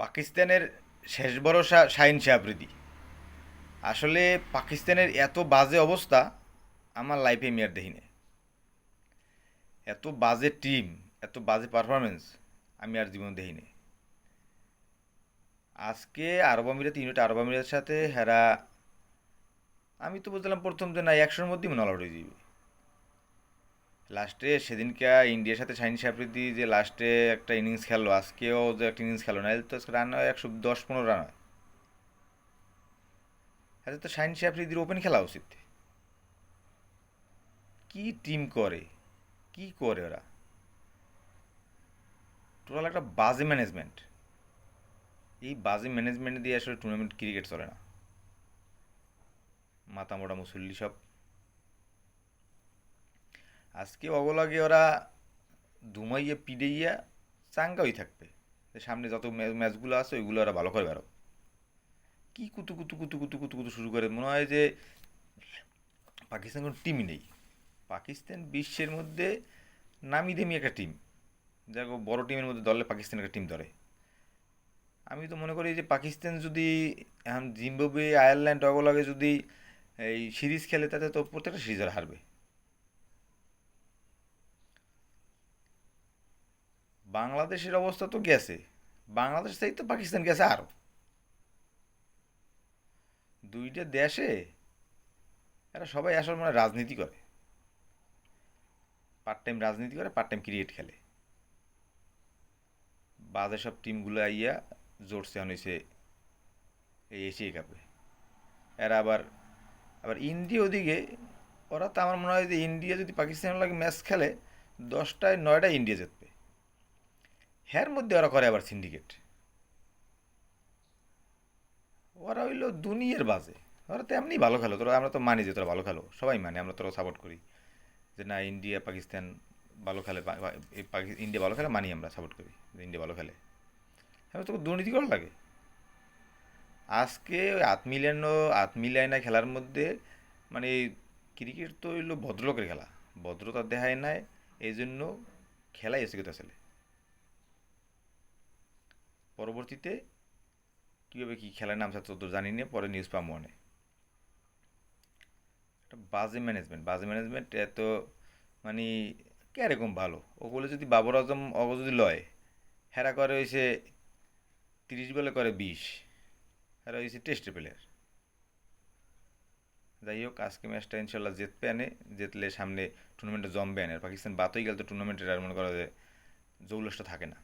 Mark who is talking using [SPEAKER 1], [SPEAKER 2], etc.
[SPEAKER 1] পাকিস্তানের শেষ ভরসা শাহিন শাহবৃদি আসলে পাকিস্তানের এত বাজে অবস্থা আমার লাইফে আমি আর দেখিনি। এত বাজে টিম এত বাজে পারফরমেন্স আমি আর জীবন দেখিনি। আজকে আরব আমিরাত ইউনিট আরব আমিরাতের সাথে হেরা, আমি তো বলছিলাম প্রথম যে না, একশোর মধ্যেই মনে আউট যাবে। লাস্টে সেদিনকে ইন্ডিয়ার সাথে শাহিন সাফরিদি যে লাস্টে একটা ইনিংস খেললো, আজকেও যে একটা ইনিংস খেলো না তো রান হয় একশো দশ পনেরো রান হয়। আচ্ছা তো শাহিন সাফরিদির ওপেন খেলা উচিত? কি টিম করে? কি করে ওরা? টোটাল একটা বাজে ম্যানেজমেন্ট এই বাজে ম্যানেজমেন্ট দিয়ে আসলে টুর্নামেন্ট ক্রিকেট চলে না। মাথা মোটা মুসল্লি সব। আজকে অগলাগে ওরা ধুমাইয়া পিড়াইয়া চাঙ্গাই থাকবে। সামনে যত ম্যাচগুলো আছে, ওইগুলো ওরা ভালো করে বেরো কি কুতু কুতু কুতু কুতু কুতু কুতু শুরু করে, মনে হয় যে পাকিস্তান কোনো টিমই নেই। পাকিস্তান বিশ্বের মধ্যে নামি দামি একটা টিম দেখো বড় টিমের মধ্যে দলে পাকিস্তান একটা টিম ধরে। আমি তো মনে করি যে পাকিস্তান যদি, এখন জিম্বাবুয়ে, আয়ারল্যান্ড, অগলাগে যদি এই সিরিজ খেলে, তাতে তো প্রত্যেকটা সিরিজ হারবে। বাংলাদেশের অবস্থা তো গেছে। বাংলাদেশ থেকে তো পাকিস্তান গেছে আরও দুইটা দেশে এরা সবাই আসলে মানে রাজনীতি করে। পার্ট টাইম রাজনীতি করে পার্ট টাইম ক্রিকেট খেলে। বাজে সব টিমগুলো আইয়া জোরসে হয়েছে এই এশিয়া কাপে। এরা আবার আবার ইন্ডিয়া ওদিকে, ওরা তো আমার মনে হয় যে ইন্ডিয়া যদি পাকিস্তানের লাগে ম্যাচ খেলে, দশটায় নয়টায় ইন্ডিয়া জিতবে হ্যার মধ্যে ওরা করে আবার সিন্ডিকেট ওরা হইল দুনিয়ার বাজে। ওরা তো এমনি ভালো খেলো, তোরা, আমরা তো মানি যে তোরা ভালো খেলো, সবাই মানে আমরা তোরা সাপোর্ট করি। যে না, ইন্ডিয়া, পাকিস্তান ভালো খেলে ইন্ডিয়া ভালো খেলে মানি আমরা সাপোর্ট করি, যে ইন্ডিয়া ভালো খেলে। হ্যাঁ তোকে দুর্নীতি করা লাগে। আজকে ওই আত মিলানো আত না খেলার মধ্যে মানে ক্রিকেট তো হইল ভদ্রলোকের খেলা। ভদ্রতা দেখায় নাই এই জন্য খেলাই এসে গেছে ছেলে পরবর্তীতে কীভাবে কী খেলার নাম তো জানি না, পরে নিউজ অনেক। একটা বাজে ম্যানেজমেন্ট বাজে ম্যানেজমেন্ট এত মানে কীরকম ভালো? ওগুলো যদি বাবর আজম অগ যদি লয়, হেরা করে হয়েছে তিরিশ বলে করে বিশ, হেরা হয়েছে টেস্টের প্লেয়ার যাই হোক, আজকে ম্যাচটা ইনশাল্লাহ জিতবে আনে জিতলে সামনে টুর্নামেন্টে জমবে আনে আর পাকিস্তান বাতই গেলে তো টুর্নামেন্টের আর মনে করা যে জৌলসটা থাকে না।